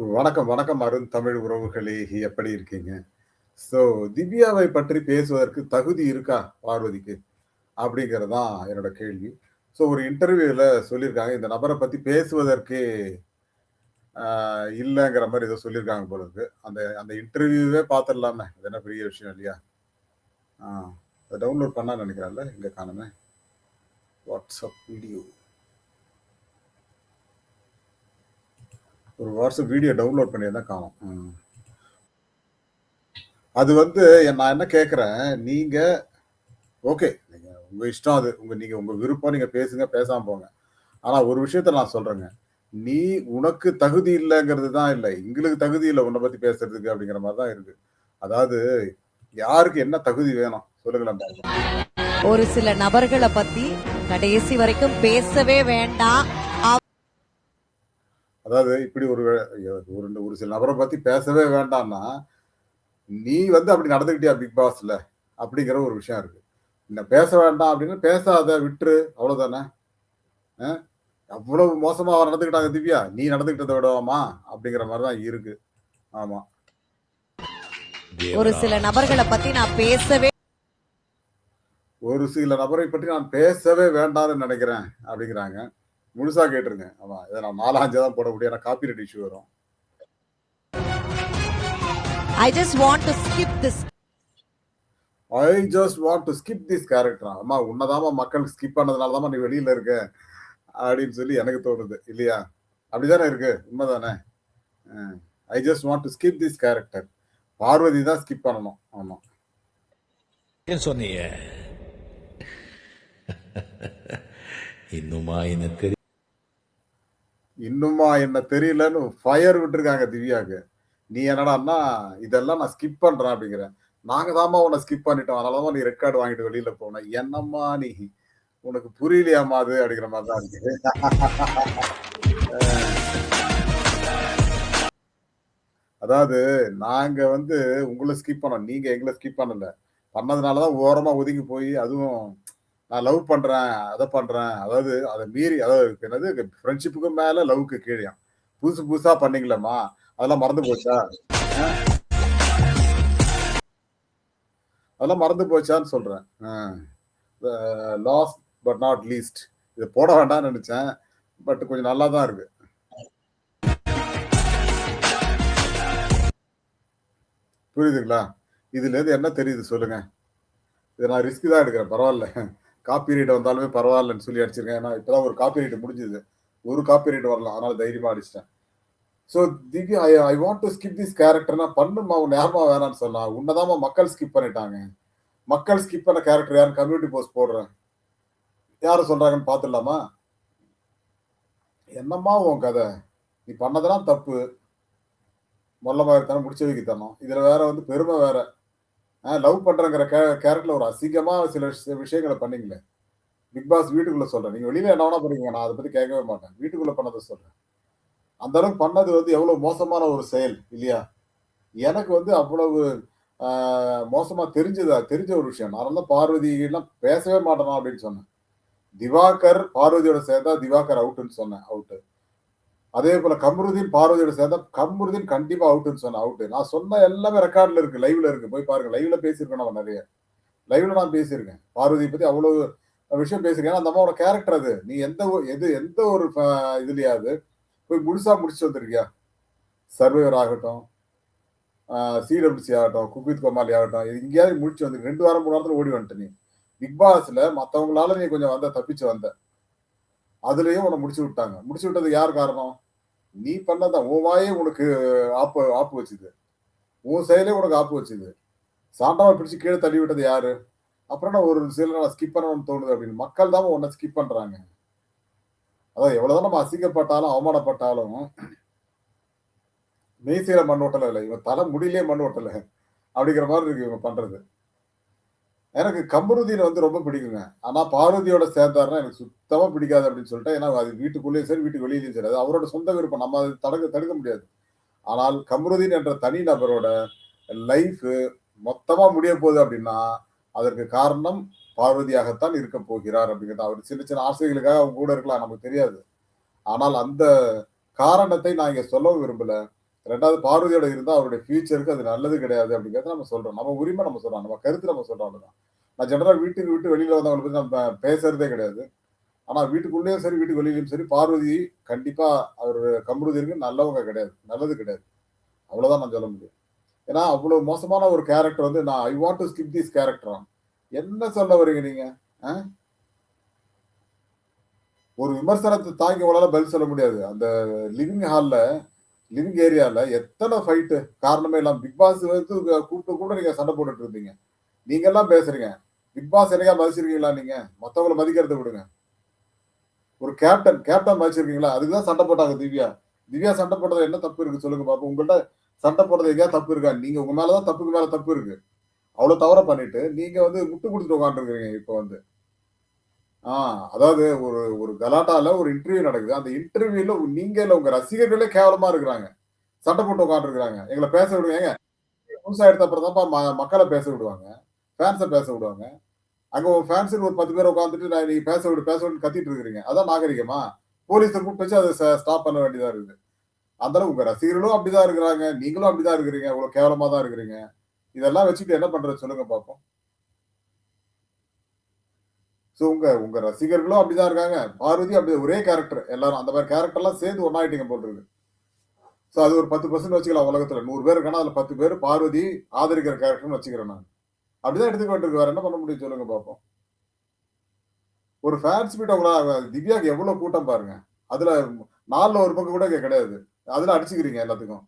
வணக்கம், வணக்கம் அருண் தமிழ் உறவுகளே! எப்படி இருக்கீங்க? ஸோ திவ்யாவை பற்றி பேசுவதற்கு தகுதி இருக்கா பார்வதிக்கு? அப்படிங்கிறது தான் என்னோட கேள்வி. ஸோ ஒரு இன்டர்வியூவில் சொல்லியிருக்காங்க. இந்த நபரை பற்றி பேசுவதற்கே இல்லைங்கிற மாதிரி ஏதோ சொல்லியிருக்காங்க போல இருக்கு. அந்த அந்த இன்டர்வியூவே பார்த்துடலாமே! அது என்ன பெரிய விஷயம் இல்லையா? ஆ டவுன்லோட் பண்ணான்னு நெனைக்கிறேன்ல. இங்கே காணோமே! WhatsApp video. ஒரு வாட்ஸ்அப் வீடியோ டவுன்லோட் பண்ணியிருந்தேன் காணோம். அது வந்து நான் என்ன கேட்குறேன் நீங்கள் ஓகே. நீங்கள் உங்கள் இஷ்டம் அது. உங்கள் நீங்கள் உங்கள் விருப்பம். நீங்கள் பேசுங்க, பேசாமல் போங்க. ஆனால் ஒரு விஷயத்த நான் சொல்கிறேங்க நீ உனக்கு தகுதி இல்லைங்கிறது தான் இல்லை எங்களுக்கு தகுதி இல்லை உன்னை பற்றி பேசுறதுக்கு அப்படிங்கிற மாதிரி தான் இருக்குது அதாவது யாருக்கு என்ன தகுதி வேணும்? சொல்லுங்களேன் ஒரு சில நபர்களை பத்தி கடைசி வரைக்கும் பேசவே வேண்டாம். அதாவது இப்படி ஒரு ஒரு ஒரு சில நபர பத்தி பேசவே வேண்டான்னா, நீ வந்து அப்படி நடந்துக்கிட்டியா பிக் பாஸ்ல? அப்படிங்கிற ஒரு விஷயம் இருக்கு. என்ன பேச வேண்டாம் அப்படின்னு பேசாத விட்டுரு. அவ்வளோதானே. அவ்வளவு மோசமா அவ நடந்துக்கிட்டாங்க திவ்யா. நீ நடந்துக்கிட்டத விடவாமா? அப்படிங்கிற மாரி தான் இருக்கு. ஆமா. ஒரு சில நபர்கள பத்தி நான் பேசவே ஒரு சில நபரை பற்றி நான் பேசவே வேண்டாம்னு நெனைக்கிறேன் அப்படிங்கிறாங்க. முழுசா கேட்டுருங்க. ஆமா. இத நான் 4, 5 தான் போட முடியும். ஏன்னா காப்பிரைட் இஷ்யூ வரும். I just want to skip this I just want to skip this கேரக்டரா? அம்மா உன்ன தாம்மா மக்கள் ஸ்கிப் பண்ணதுனால தாம்மா நீ வெளியில இருக்க. அப்படின்னு சொல்லி எனக்கு தோணுது. இல்லையா? அப்படிதானே இருக்கு. உண்மதானே? I just want to skip this character. Parvathi தான் ஸ்கிப் பண்ணணும். ஆமா. ஏன் சொன்னீங்க? இன்னுமா தெரி இன்னுமா என்ன தெரியலன்னு ஃபயர் விட்டுருக்காங்க திவ்யாக்கு. நீ என்னடான்னா, இதெல்லாம் நான் ஸ்கிப் பண்றேன் அப்படிங்கிறேன் நாங்க தாம்மா உன்னை ஸ்கிப் பண்ணிட்டோம். அதனாலதான் நீ ரெக்கார்டு வாங்கிட்டு வெளியில போன. என்னம்மா நீ? உனக்கு புரியலையாமா அது? அப்படிங்கிற மாதிரி தான் இருக்கு. அதாவது நாங்க வந்து உங்களை ஸ்கிப் பண்ணோம். நீங்க எங்களை ஸ்கிப் பண்ணல. பண்ணதுனாலதான் ஓரமா ஒதுங்கி போய் அதுவும் நான் லவ் பண்றேன், அதை பண்றேன். அதாவது அதை மீறி அதாவது என்னது ஃப்ரெண்ட்ஷிப்புக்கு மேல லவ்க்கு கீழே புதுசு புதுசா பண்ணீங்களேம்மா! அதெல்லாம் மறந்து போச்சா? அதெல்லாம் மறந்து போச்சான்னு சொல்றேன். Last but not least. இதை போட வேண்டாம்னு நினைச்சேன் பட் கொஞ்சம் நல்லா தான் இருக்கு. புரியுதுங்களா? இதுலேருந்து என்ன தெரியுது சொல்லுங்க? இதை நான் ரிஸ்க் தான் எடுக்கிறேன். பரவாயில்ல பரவால்ல. காப்பிரைட் வந்தாலுமே பரவாயில்லன்னு சொல்லி அடிச்சிருக்கேன். ஏன்னா இப்போ தான் ஒரு காப்பிரைட் முடிஞ்சது. ஒரு காப்பிரைட் வரலாம் அதனால தைரியமா அடிச்சுட்டேன். So Divya I I want to skip this கேரக்டர்னா பண்ணுமா. உன் யாரும்மா வேணாம்னு சொல்லலாம் உன்னதாமா மக்கள் ஸ்கிப் பண்ணிட்டாங்க. மக்கள் ஸ்கிப் பண்ண கேரக்டர் யாருன்னு கம்யூனிட்டி போஸ்ட் போடுறேன். யாரும் சொல்றாங்கன்னு பார்த்துடலாமா? என்னம்மா உன் கதை நீ பண்ணதெல்லாம் தப்பு. மொல்லமாக மாரித்தனம், முடிச்சு வைக்கத்தனும் இதில் வேற வந்து பெருமை வேற. லவ் பண்றங்கிற கே கேரக்டர்ல ஒரு அசிங்கமா சில விஷயங்களை பண்ணீங்களே. பிக் பாஸ் வீட்டுக்குள்ள சொல்றேன். நீங்க வெளியில என்ன வேணா பண்ணுவீங்க. நான் அதை பத்தி கேட்கவே மாட்டேன். வீட்டுக்குள்ள பண்ணதை சொல்றேன். அந்த அளவுக்கு பண்ணது வந்து எவ்வளவு மோசமான ஒரு செயல் இல்லையா? எனக்கு வந்து அவ்வளவு மோசமா தெரிஞ்சதா தெரிஞ்ச ஒரு விஷயம். நான் வந்து பார்வதி எல்லாம் பேசவே மாட்டேனா அப்படின்னு சொன்னேன். திவாகர் பார்வதியோட சேர்ந்தா திவாகர் அவுட்டுன்னு சொன்னேன். அவுட்டு. அதே போல கம்ருதீன் பார்வதியோட சேர்ந்தா கம்ருதீன் கண்டிப்பா அவுட்டுன்னு சொன்னேன். அவுட்டு. நான் சொன்ன எல்லாமே ரெக்கார்ட்ல இருக்கு. லைவ்ல இருக்கு. போய் பாருங்க. லைவ்ல பேசியிருக்கேன் நம்ம நிறைய லைவ்ல நான் பேசியிருக்கேன். பார்வதி பத்தி அவ்வளவு விஷயம் பேசியிருக்கேன். ஏன்னா அந்த அம்மாவோட கேரக்டர் அது. நீ எந்த எது எந்த ஒரு இதுலயாவது போய் முழுசா முடிச்சுட்டு வந்திருக்கியா? சர்வைவர் ஆகட்டும், அ சிடபிள்யூசி ஆகட்டும், குக் வித் கோமாளி ஆகட்டும். எங்கேயாவது முடிச்சு வந்து ரெண்டு வாரம் மூணு வாரத்துல ஓடி வந்துட்டு நீ. பிக் பாஸ்ல மத்தவங்களால நீ கொஞ்சம் வந்த தப்பிச்சு வந்த. அதுலயும் உன்னை முடிச்சு விட்டாங்க. முடிச்சு விட்டதுக்கு யார் காரணம்? நீ பண்ணதான் உன் வாயே உனக்கு ஆப்பு ஆப்பு வச்சுது. உன் செயலே உனக்கு ஆப்பு வச்சுது. சாண்டாவை பிடிச்சு கீழே தள்ளி விட்டது யாரு? அப்புறம் என்ன ஒரு நாள் ஸ்கிப் பண்ணணும்னு தோணுது அப்படின்னு. மக்கள் தான் உன்னை ஸ்கிப் பண்றாங்க. அதாவது எவ்வளவுதான் நம்ம அசிங்கப்பட்டாலும், அவமானப்பட்டாலும் மீசையில மண் ஓட்டல இல்லை இவன் தலை முடியிலேயே மண் ஓட்டல அப்படிங்கிற மாதிரி இருக்கு இவங்க பண்றது. எனக்கு கம்ருதீன் வந்து ரொம்ப பிடிக்குங்க. ஆனா பார்வதியோட சேர்ந்தாருன்னா எனக்கு சுத்தமா பிடிக்காது அப்படின்னு சொல்லிட்டு ஏன்னா அது வீட்டுக்குள்ளேயும் சரி, வீட்டுக்கு வெளியிலையும் சரி. அது அவரோட சொந்த விருப்பம். நம்ம அதை தடுக்க தடுக்க முடியாது. ஆனால் கம்ருதீன் என்ற தனி நபரோட லைஃப் மொத்தமா முடிய போகுது அப்படின்னா, அதற்கு காரணம் பார்வதியாகத்தான் இருக்க போகிறார் அப்படிங்கிறது. அவர் சின்ன சின்ன ஆசைகளுக்காக அவங்க கூட இருக்கலாம். நமக்கு தெரியாது. ஆனால் அந்த காரணத்தை நான் இங்க சொல்லவும் விரும்பல. ரெண்டாவது பார்வதியோட இருந்தால் அவருடைய ஃபியூச்சருக்கு அது நல்லது கிடையாது அப்படிங்கிறத நம்ம சொல்கிறோம் நம்ம உரிமை நம்ம சொல்கிறோம் நம்ம கருத்து நம்ம சொல்கிறோம் அவ்வளோதான் நான் ஜென்ரலாக வீட்டுக்கு விட்டு வெளியில வந்தவங்களை பற்றி நம்ம பேசுறதே கிடையாது. ஆனால் வீட்டுக்குள்ளேயும் சரி வீட்டுக்கு வெளியிலையும் சரி பார்வதி கண்டிப்பாக அவர் கம்ருதீனுக்கு நல்லவங்க கிடையாது. நல்லது கிடையாது. அவ்வளவுதான் நான் சொல்ல முடியும். ஏன்னா அவ்வளோ மோசமான ஒரு கேரக்டர் வந்து நான் I want to skip this character என்ன சொல்ல வரீங்க நீங்க? ஆ? ஒரு விமர்சனத்தை தாங்கி உங்களால் பதில் சொல்ல முடியாது. அந்த லிவிங் ஹால்ல லிவிங் ஏரியால எத்தனை ஃபைட்டு காரணமே இல்லாம பிக் பாஸ் வந்து கூப்பிட்டு கூட நீங்க சண்டை போட்டுட்டு இருந்தீங்க. நீங்க எல்லாம் பேசுறீங்க. பிக் பாஸ் என்னையா மதிச்சிருக்கீங்களா நீங்க? மத்தவங்களை மதிக்கிறத விடுங்க. ஒரு கேப்டன் கேப்டன் மதிச்சிருக்கீங்களா? அதுக்கு தான் சண்டை போட்டாங்க திவ்யா. திவ்யா சண்டை போட்டது என்ன தப்பு இருக்கு சொல்லுங்க பாப்போம். உங்கள்ட்ட சண்டை போடுறது எங்கேயா தப்பு இருக்கா? நீங்க உங்க மேலதான் தப்புக்கு மேல தப்பு இருக்கு. அவ்வளவு தவற பண்ணிட்டு நீங்க வந்து முட்டு கொடுத்துட்டு உட்காந்துருக்கீங்க இப்போ வந்து. ஆ அதாவது ஒரு ஒரு கலாட்டால ஒரு இன்டர்வியூ நடக்குது. அந்த இன்டர்வியூல நீங்க இல்ல உங்க ரசிகர்களே கேவலமா இருக்கிறாங்க. சட்டை போட்டு உட்காந்துருக்காங்க எங்களை பேச விடுங்க. ஏங்க புதுசா எடுத்த அப்புறம் தான்ப்பா ம- மக்களை பேச விடுவாங்க. ஃபேன்ஸை பேச விடுவாங்க. அங்க உங்க ஃபேன்ஸுக்கு ஒரு பத்து பேர் உட்காந்துட்டு நான் நீங்க பேச விடு பேச விடு கத்திட்டு இருக்கிறீங்க. அதான் நாகரிகமா? போலீஸை கூப்பிட்டு வச்சு அதை ஸ்டாப் பண்ண வேண்டியதா இருக்குது. அந்த உங்க ரசிகர்களும் அப்படிதான் இருக்கிறாங்க. நீங்களும் அப்படிதான் இருக்கிறீங்க. இவ்வளவு கேவலமா தான் இருக்கிறீங்க. இதெல்லாம் வச்சுட்டு என்ன பண்றது? சொல்லுங்க பாப்போம். ஸோ உங்க உங்க ரசிகர்களும் அப்படிதான் இருக்காங்க. பார்வதி அப்படி ஒரே கேரக்டர் எல்லாரும் அந்த மாதிரி கேரக்டர்லாம் சேர்ந்து ஒன்னாயிட்டீங்க போல் இருக்கு ஸோ அது ஒரு பத்து பர்சன்ட் வச்சுக்கலாம் உலகத்துல. நூறு பேர் இருக்கானா அதுல பத்து பேர் பார்வதி ஆதரிக்கிற கேரக்டர்னு வச்சுக்கிறேன் நான். அப்படிதான் எடுத்துக்கிட்டு வேற என்ன பண்ண முடியும் சொல்லுங்க பார்ப்போம் ஒரு ஃபேன்ஸ் மீட் உங்களா திவ்யாக்கு எவ்வளவு கூட்டம் பாருங்க. அதுல நாலுல ஒரு பக்கம் கூட கிடையாது. அதுல அடிச்சுக்கிறீங்க எல்லாத்துக்கும்.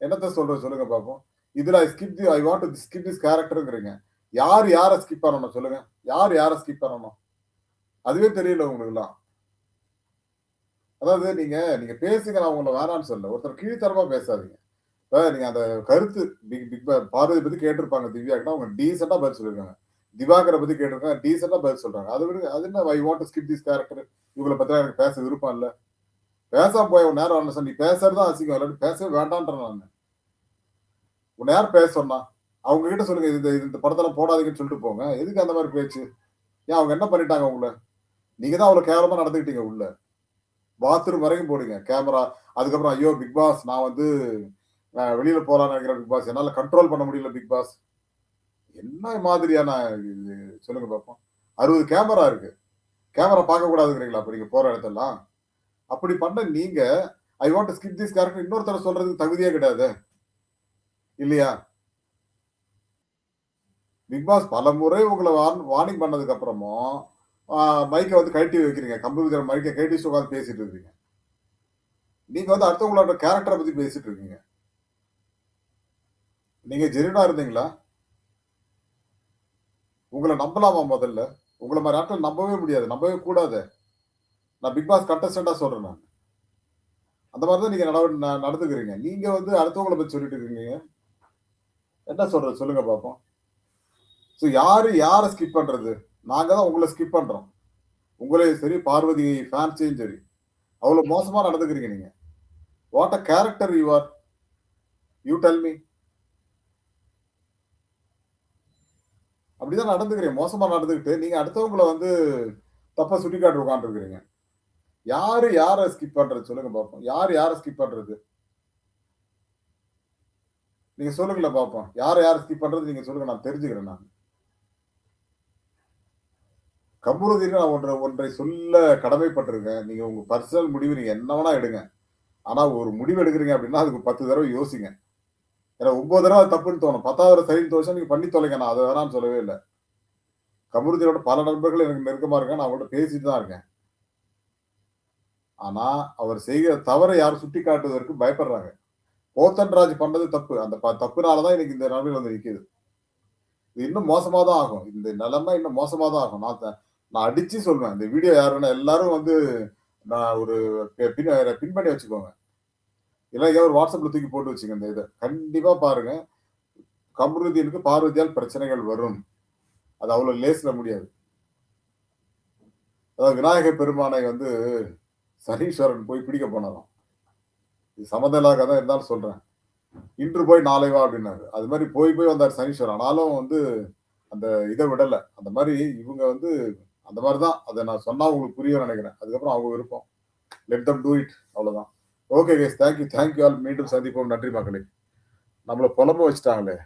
என்னத்த சொல்ற சொல்லுங்க பார்ப்போம் இதுல skip the I want to skip this கேரக்டருங்கிறீங்க யார் யாரை ஸ்கிப் பண்ணணும் சொல்லுங்க. யார் யாரை ஸ்கிப் பண்ணணும்? அதுவே தெரியல உங்களுக்குலாம் அதாவது நீங்க நீங்க பேசுங்க நான் உங்களை வேணாம்னு சொல்ல ஒருத்தர் கீழ்த்தரமா பேசாதீங்க. நீங்க அந்த கருத்து பிக் பிக் பார்வதி பத்தி கேட்டிருப்பாங்க திவ்யாக்குனா அவங்க டீசெண்டா பதில் சொல்லிருக்காங்க திவாகரை பத்தி கேட்டிருக்காங்க டீசெண்டா பதில் சொல்றாங்க. அது விட அது என்ன I want skip this character இவங்களை பத்தி எனக்கு பேச விருப்பம் இல்ல. பேசாம போய் உன் நேரம் வரணும் சார். நீ பேசுறது அசிங்கம் இல்லாட்டி பேசவே வேண்டான்ற நான். உன் நேரம் பேச சொன்னா. அவங்க கிட்ட சொல்லுங்க இந்த இந்த படத்தெல்லாம் போடாதீங்கன்னு சொல்லிட்டு போங்க. எதுக்கு அந்த மாதிரி பேச்சு? ஏன் அவங்க என்ன பண்ணிட்டாங்க உங்களை நீங்க தான் அவ்வளவு கேவலமா நடந்துக்கிட்டீங்க உள்ள. பாத்ரூம் வரைக்கும் போடுங்க. கேமரா அதுக்கப்புறம் ஐயோ பிக் பாஸ் நான் வந்து வெளியில போலாம்னு நினைக்கிறேன் பிக் பாஸ் என்னால கண்ட்ரோல் பண்ண முடியல பிக் பாஸ் என்ன மாதிரியான இது சொல்லுங்க பார்ப்போம் அறுபது கேமரா இருக்கு. கேமரா பார்க்க கூடாதுங்கிறீங்களா அப்ப நீங்க போற இடத்தெல்லாம். அப்படி பண்ண நீங்க I want skip this character இன்னொருத்தர சொல்றதுக்கு தகுதியே கிடையாது. இல்லையா? பிக் பாஸ் பல முறை உங்களை வார்னிங் பண்ணதுக்கு அப்புறமும் மைக்கை வந்து கழட்டி வைக்கிறீங்க. கம்ப்யூட்டர் மைக்கை கழட்டி உட்காந்து பேசிட்டு இருக்கீங்க. நீங்க வந்து அடுத்தவங்களோட கேரக்டரை பத்தி பேசிட்டு இருக்கீங்க. நீங்க ஜெரினா இருந்தீங்களா? உங்களை நம்பலாமா முதல்ல? உங்களை மாதிரி ஆட்கள் நம்பவே முடியாது. நம்பவே கூடாது. நான் பிக் பாஸ் கண்டஸ்டண்டா சொல்றேன் நான். அந்த மாதிரி தான் நீங்க நட- நடந்துக்கிறீங்க. நீங்க வந்து அடுத்தவங்களை பத்தி சொல்லிட்டு இருக்கீங்க. என்ன சொல்றது? சொல்லுங்க பாப்போம். ஸோ யாரு யாரை ஸ்கிப் பண்றது? நாங்க தான் உங்களை ஸ்கிப் பண்றோம். உங்களையும் சரி பார்வதி ஃபேன்ஸையும் சரி. அவ்வளோ மோசமா நடந்துக்கிறீங்க நீங்க. What a character you are you tell me அப்படிதான் நடந்துக்கிறீங்க. மோசமா நடந்துக்கிட்டு நீங்க அடுத்தவங்களை வந்து தப்பா சுட்டி காட்டு உட்காந்துருக்கிறீங்க யாரு யாரை ஸ்கிப் பண்றது? சொல்லுங்க பார்ப்போம் யார் யாரை ஸ்கிப் பண்றது? நீங்க சொல்லுங்களேன் பார்ப்போம் யார் யாரை ஸ்கிப் பண்றது? நீங்க சொல்லுங்க நான் தெரிஞ்சுக்கிறேன் நான். கம்பூரதீர்கள் நான் ஒன்றை ஒன்றை சொல்ல கடமைப்பட்டிருக்கேன். நீங்கள் உங்கள் பர்சனல் முடிவு நீங்கள் என்ன வேணா எடுங்க. ஆனால் ஒரு முடிவு எடுக்கிறீங்க அப்படின்னா அதுக்கு பத்து தடவை யோசிங்க. ஏன்னா ஒன்பது தடவை அது தப்புன்னு தோணும். பத்தாவது தடவை சரின்னு தோணும் நீங்கள் பண்ணி தொலைங்க. நான் அதை வேணாம்னு சொல்லவே இல்லை. கம்பூரதீரோட பல நண்பர்கள் எனக்கு நெருக்கமாக இருக்காங்க. நான் அவங்கள்ட்ட பேசிட்டு தான் இருக்கேன். ஆனால் அவர் செய்கிற தவறை யாரும் சுட்டி காட்டுவதற்கு பயப்படுறாங்க. போத்தன்ராஜ் பண்ணது தப்பு. அந்த ப- தப்புனாலதான் எனக்கு இந்த நிலைமையில் வந்து நிற்கிது இது இன்னும் மோசமாக தான் ஆகும். இந்த நிலைமை இன்னும் மோசமாக தான் ஆகும். நான் நான் அடிச்சு சொல்வேன். இந்த வீடியோ யாருன்னா எல்லாரும் வந்து நான் ஒரு பின் பின் பண்ணி வச்சுக்கோங்க. இல்லை ஏதாவது ஒரு வாட்ஸ்அப்ல தூக்கி போட்டு வச்சுங்க இந்த இதை. கண்டிப்பா பாருங்க. கமருதீனுக்கு பார்வதியால் பிரச்சனைகள் வரும். அது அவ்வளவு லேஸ்ல முடியாது. அதாவது விநாயகர் பெருமானை வந்து சனீஸ்வரன் போய் பிடிக்க போனாராம். இது சமதலாக தான் இருந்தாலும் சொல்றேன். இன்று போய் நாளை வா அப்படின்னாரு. அது மாதிரி போய் போய் வந்தார் சனீஸ்வரன். ஆனாலும் வந்து அந்த இதை விடலை. அந்த மாதிரி இவங்க வந்து அந்த மாதிரி தான் அதை நான் சொன்னால் உங்களுக்கு புரியும் நினைக்கிறேன். அதுக்கப்புறம் அவங்க விருப்பம். லெட் தம் டூ இட் அவ்வளோதான் okay guys thank you thank you all மீண்டும் சந்திப்போம். நன்றி மக்களே. நம்மளை புலம்ப வச்சுட்டாங்களே.